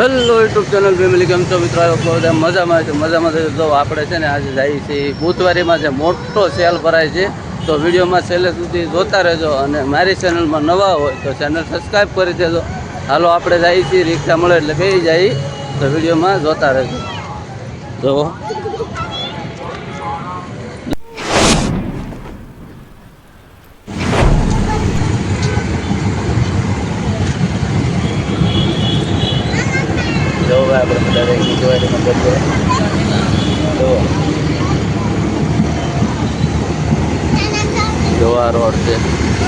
Hello YouTube channel family કેમ છો મિત્રો? બધા મજામાં છે. મજામાં છે. તો આપણે છે ને આજે જઈએ છીએ બુધવારીમાં જે મોટો સેલ ભરાય છે. તો વિડીયોમાં છેલ્લે સુધી જોતા રહેજો અને મારી ચેનલમાં નવા હોય તો ચેનલ સબસ્ક્રાઈબ કરી દેજો. હાલો, આપણે જઈએ છીએ. રિક્ષા મળે એટલે બે જઈએ. તો વિડીયોમાં જોતા રહેજો. જુઓ જો ભાઈ રહી બુધવારીમાં બધે જોવા રોડ છે તો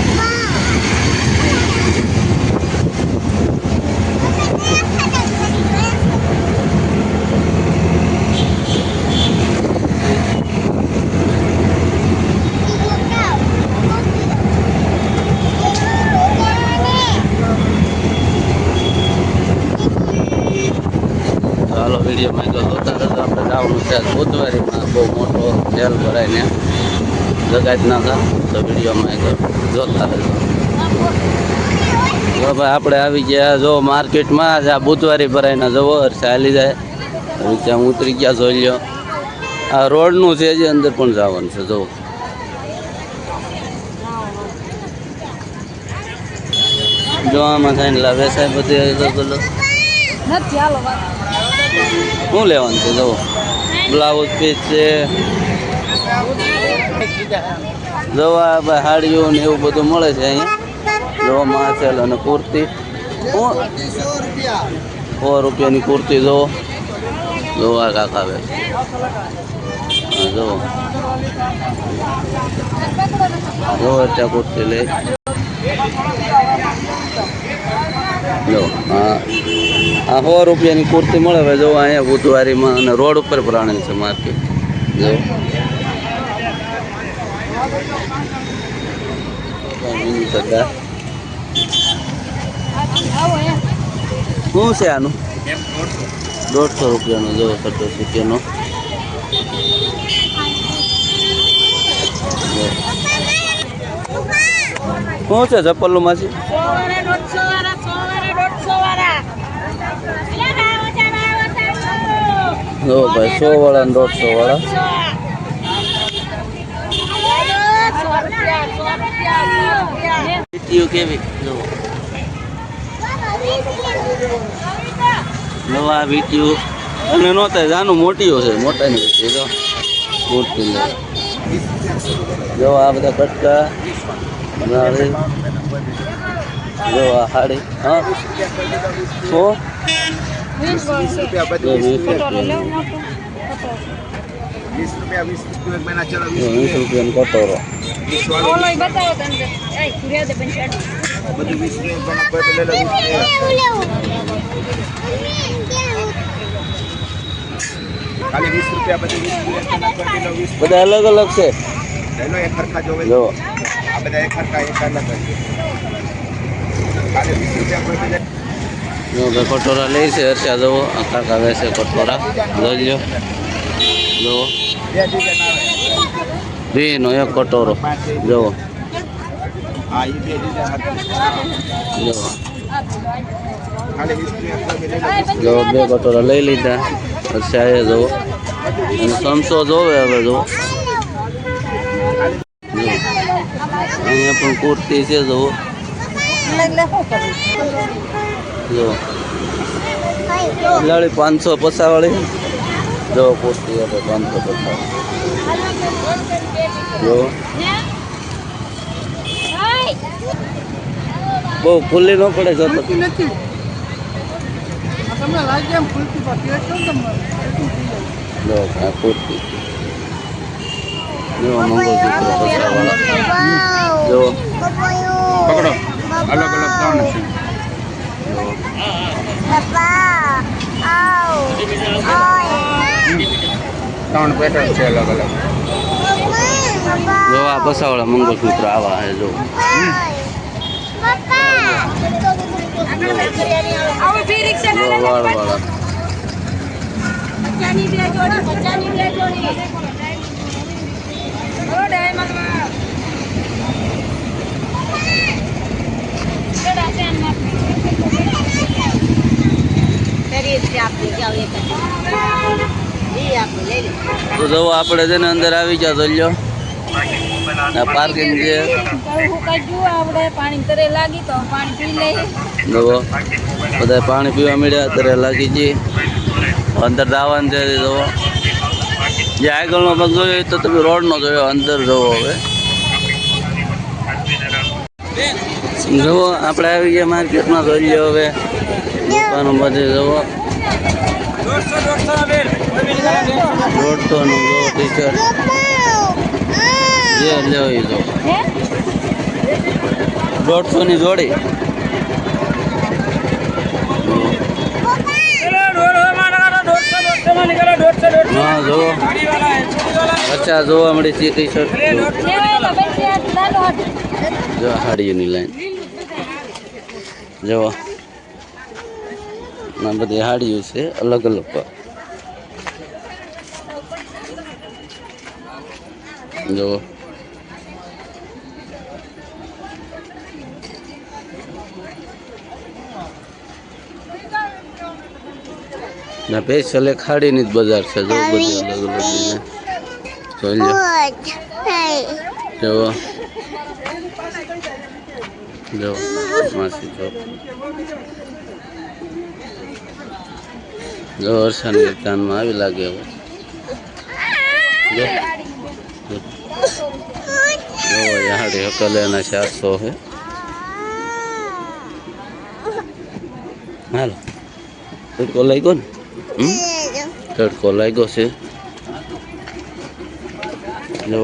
હાલો વિડીયોમાં તો જોતા રહેજો છે બુધવારીમાં બહુ મોટો જેલ ભરાઈને જગાજ નાખા તો વિડીયોમાં એક જોતા રહેજો જો ભાઈ આપણે આવી ગયા જો માર્કેટમાં જ આ બુધવારી ભરાઈને જવો ચાલી જાય. ત્યાં ઉતરી ગયા જોઈ લો આ રોડનું છે જે અંદર પણ જવાનું છે જવું જો આમાં થઈને લાવે સાહેબ બધી શું લેવાનું છે જુઓ બ્લાઉઝ પીસ છે. ભાઈ હાડીઓ ને એવું બધું મળે છે અહીંયા જોવા માસેલ અને કુર્તી. સો રૂપિયાની કુર્તી જોવા. આ કાકા આવે. હા જો જો ત્યાં કુર્તી લે જો હા. આ સો રૂપિયાની કુર્તી મળે. હવે જો અહીંયા બુધવારીમાં અને રોડ ઉપર પ્રાણી છે માર્કેટ. જો. શું છે આનું? દોઢસો રૂપિયાનો જો સત્તર રૂપિયાનો શું છે ચપ્પલનું માસી સો વાળા દોઢસો વાળા સો વાળા દોઢસો વાળા જો ભાઈ, સો વાળા ને દોઢસો વાળા. કેવી? જો નવા વીટીઓ. અને નહોતા જાનું મોટીઓ છે, મોટાની વીટી, જો. બધા કટકા. જો આ હાડી, હા. સો? વીસ રૂપિયા જો વીસ રૂપિયા. વીસ રૂપિયા વીસ રૂપિયા એક મહિના ચાલો વીસ રૂપિયાનો કટોરો. વીસ બધું રૂપિયા બધું વીસ રૂપિયા કોઈ વીસ બધા અલગ અલગ છે. લઈ લો એક ખરખા જોવે. જો. આ બધા એક ખરખા એક અલગ છે. વીસ રૂપિયા જો કટોરા લઈ છે હર્ષા જવો કાકા વેસે કટોરા. લઈ લો જુઓ. બે વીનો એક કટોરો. હા એ બે કટોરા લઈ લીધા. હર્ષાએ જવો અને સમસો જોવે હવે જુઓ. અહીંયા પણ કુર્તી છે, જુઓ. જો. પાંચસો પસાવાળી જો કુર્તી હવે પાંચસો પચાસ. જો. બહુ ખુલ્લી ન પડે જો જો આ કુર્તી જો મંગળસૂત્ર પસાવાળા જો પકડો. અલગ અલગ ત્રણ છે. ત્રણ પેટર્ન છે અલગ અલગ. જો આ બસાવડા મંગળસૂત્ર આવા હે જો આવો ફી રિક્ષા જો વાળ વાળા પચાની બે જોડી પચાની બે જોડી રોડ હે મગવા જાઓ જ. આપણે લો તો જવો, આપણે છે ને અંદર આવી ગયા તો લ્યો. આ પાર્કિંગ છે. આપણે પાણી બધા પાણી પીવા મળ્યા, અત્યારે લાગી જઈએ અંદર જવાનું છે જવો. જે આગળનો ભાગ જોયો તો તમે રોડનો જોયો, અંદર જવો હવે. જુઓ આપણે આવી ગયા માર્કેટમાં જોઈ હવે. દુકાનો બધે જુઓ. દોઢસો નું ટી શર્ટ જે લેવો જો દોઢસો જોડી. જુઓ. પચાસ જોવા મળી છે ટી શર્ટ જો હાડીઓની લાઈન જુઓ આ બધી હાડીઓ છે અલગ અલગ જુઓ ના સ્પેશિયલ એક ખાડીની જ બજાર છે જો બધી અલગ અલગ જોઈ લો જો. જો. જો વરસાદની દુકાનમાં આવી લાગે હવે જો જો એ હાડી હકલે એના ચારસો છે હાલો તડકો લાગ્યો ને હમ? તડકો લાગ્યો છે જો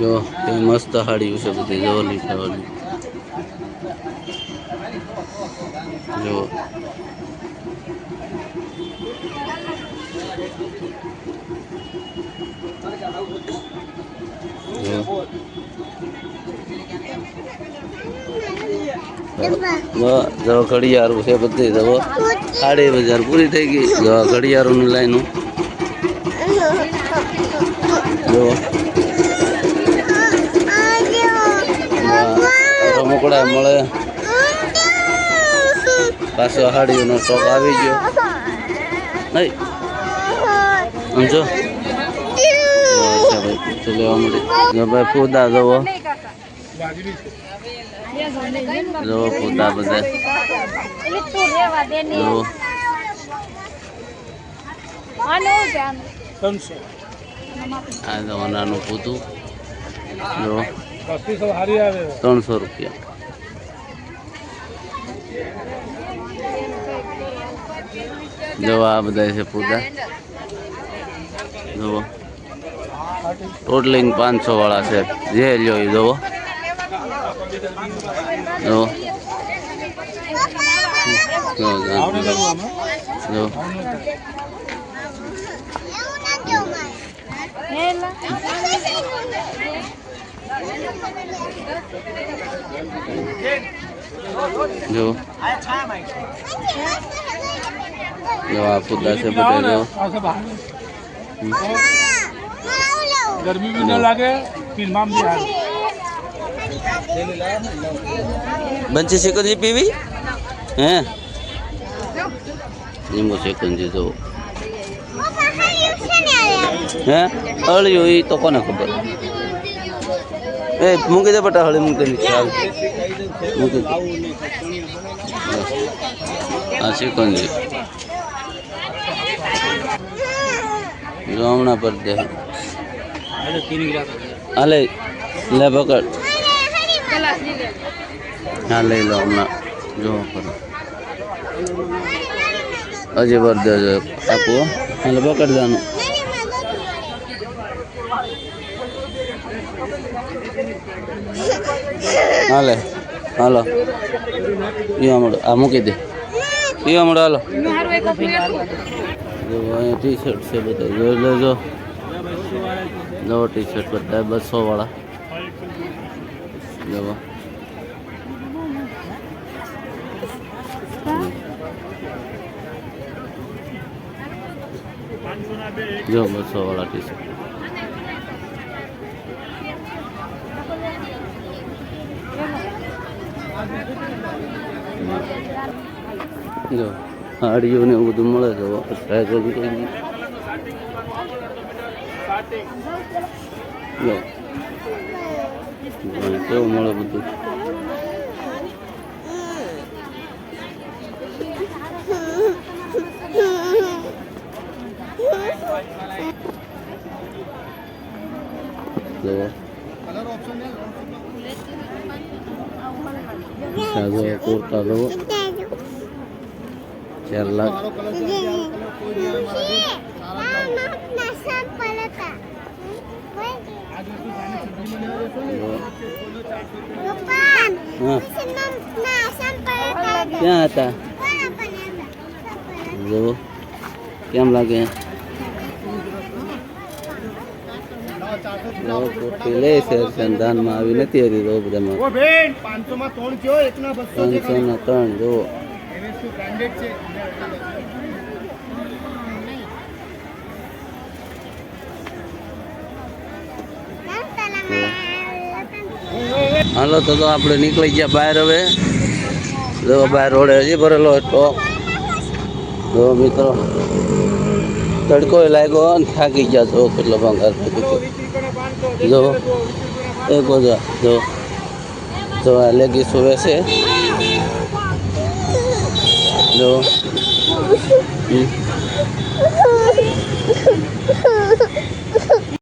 જો એ મસ્ત હાડી છે બધી જવાની ખાવાની જો જો. ઘડિયાળું છે બધી જવો સાડી બજાર પૂરી થઈ ગઈ. જો ઘડિયાળુની લાઈનો. જો. રમકડા મળે. પાછો હાડીનો સ્ટોક આવી ગયો. નહીં. સમજો લેવા મળે ભાઈ ફૂદા જવો. જો ફૂદા બધા. જો આ નાનું ફૂદું. જો. ત્રણસો રૂપિયા. જો આ બધા છે પૂજા જુઓ ટોટલિંગ પાંચસો વાળા છે. જે લ્યો એ જુઓ જુઓ જો જવાબ સુદ્ધા છે બટેલો ગરમી બી ન લાગે ફિલ્મમાં બી આવે બંચી શેકુંજી પીવી? હે? લીંબુ શેકુંજી જો હે? અળ્યું એ તો કોને ખબર? એ મૂકી દે બટા હળી મૂકી દે. ચાલ. મૂકી દે. હા શેકુંજી જો હમણાં પર દે. હાલે લે પકડ. હા લઈ લો હમણાં જો કરો હજી પર દેજો આપો. હાલે પકડ દેવાનું હાલે હાલો. પીવા મળો આ મૂકી દે. ઈ મળો હાલો. અહીંયા ટી શર્ટ છે બધા. જોઈ લેજો નવો ટી શર્ટ બધા, બસો વાળા. જવા જો, બસો વાળા ટી શર્ટ જો. હાડીઓ ને એવું બધું મળે છે ટ્રાય કરું કઈ જો અને કેવું મળે બધું જો સાદો કુર્તા લો ચાર લાખ હા ક્યાં હતા જો કેમ લાગે જો કુર્તી લે છે સંધાનમાં આવી નથી હરી તો બધામાં ઓ બેન પાંચસો માં ત્રણ કયો એકના બસો ત્રણસો ને ત્રણ જુઓ એને શું બ્રાન્ડેડ છે હાલો, તો તો આપણે નીકળી ગયા બહાર હવે. જો, બહાર રોડે હજી ભરેલો હતો. જો, મિત્રો. તડકો લાગ્યો અને થાકી ગયા છો કેટલો ભંગાર થાકી ગયો. જો એ ગોજા જો. જો, આ લેગી સુવે છે જો હમ.